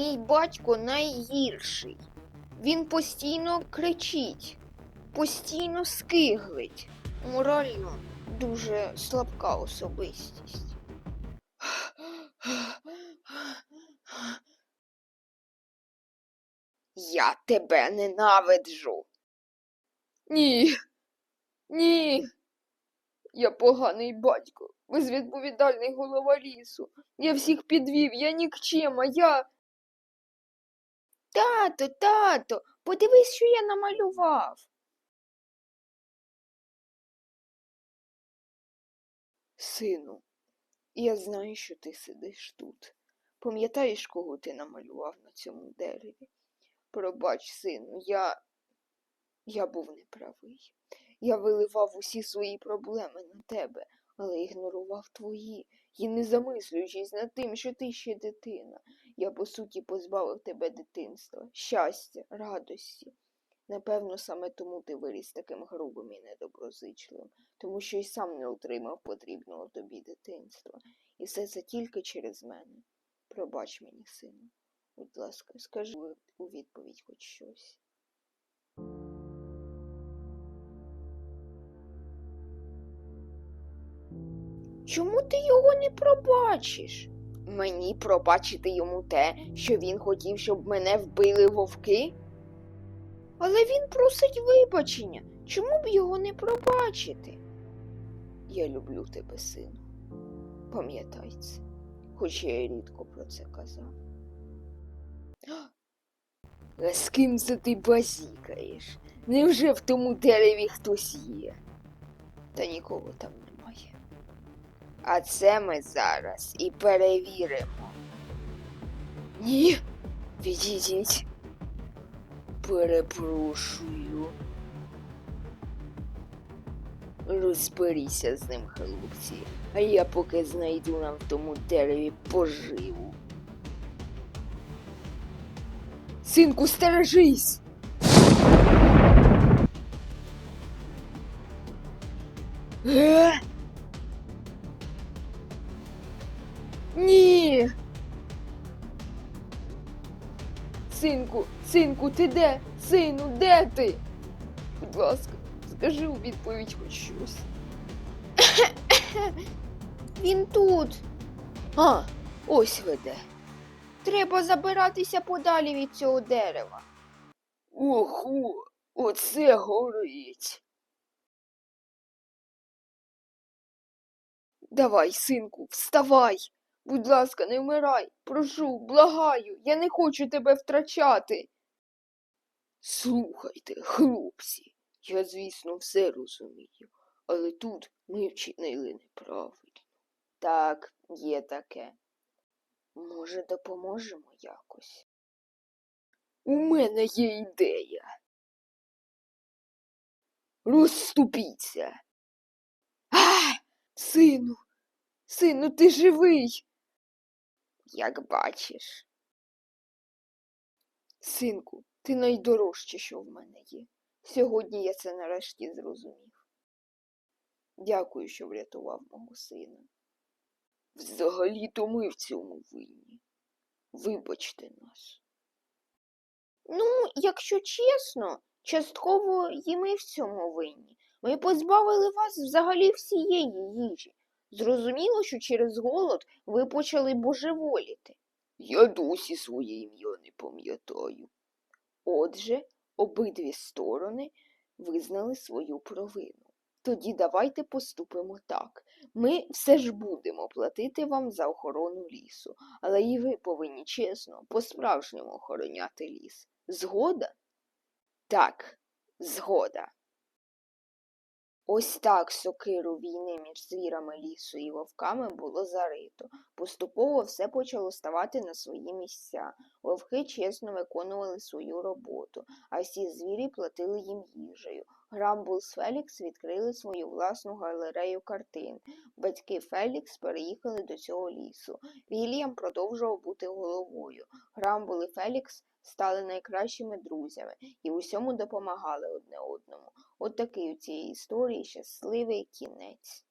Мій батько найгірший. Він постійно кричить, постійно скиглить. Морально дуже слабка особистість. Я тебе ненавиджу. Ні. Ні. Я поганий батько, безвідповідальний голова лісу. Я всіх підвів, я нікчема, я. Тато, тато, подивись, що я намалював. Сину, я знаю, що ти сидиш тут. Пам'ятаєш, кого ти намалював на цьому дереві? Пробач, сину, я. Я був неправий. Я виливав усі свої проблеми на тебе, але ігнорував твої і не замислюючись над тим, що ти ще дитина. Я, по суті, позбавив тебе дитинства, щастя, радості. Напевно, саме тому ти виріс таким грубим і недоброзичливим, тому що й сам не отримав потрібного тобі дитинства. І все це тільки через мене. Пробач мені, сину. Будь ласка, скажи у відповідь хоч щось. Чому ти його не пробачиш? Мені пробачити йому те, що він хотів, щоб мене вбили вовки? Але він просить вибачення. Чому б його не пробачити? Я люблю тебе, сину. Пам'ятай це, хоч я рідко про це казав. А з ким це ти базікаєш? Невже в тому дереві хтось є? Та нікого там немає. А це ми зараз і перевіримо. Ні, відійдіть. Перепрошую. Розберіться з ним, хлопці, а я поки знайду нам в тому дереві поживу. Синку, стережись! Ні. Синку, синку, ти де? Сину, де ти? Будь ласка, скажи у відповідь хоч щось. Він тут. А, ось веде. Треба забиратися подалі від цього дерева. Ого, оце горить. Давай, синку, вставай. Будь ласка, не вмирай. Прошу, благаю, я не хочу тебе втрачати. Слухайте, хлопці, я, звісно, все розумію, але тут ми вчинили неправильно. Так, є таке. Може, допоможемо якось? У мене є ідея. Розступіться. А, сину, сину, ти живий. Як бачиш. Синку, ти найдорожче, що в мене є. Сьогодні я це нарешті зрозумів. Дякую, що врятував мого сина. Взагалі-то ми в цьому винні. Вибачте нас. Ну, якщо чесно, частково і ми в цьому винні. Ми позбавили вас взагалі всієї їжі. Зрозуміло, що через голод ви почали божеволіти. Я досі своє ім'я не пам'ятаю. Отже, обидві сторони визнали свою провину. Тоді давайте поступимо так. Ми все ж будемо платити вам за охорону лісу, але і ви повинні чесно, по-справжньому охороняти ліс. Згода? Так, згода. Ось так сокиру війни між звірами лісу і вовками було зарито. Поступово все почало ставати на свої місця. Вовки чесно виконували свою роботу, а всі звірі платили їм їжею. Грамбул з Фелікс відкрили свою власну галерею картин. Батьки Фелікс переїхали до цього лісу. Вільям продовжував бути головою. Грамбул і Фелікс стали найкращими друзями і усьому допомагали одне одному. От такий у цієї історії щасливий кінець.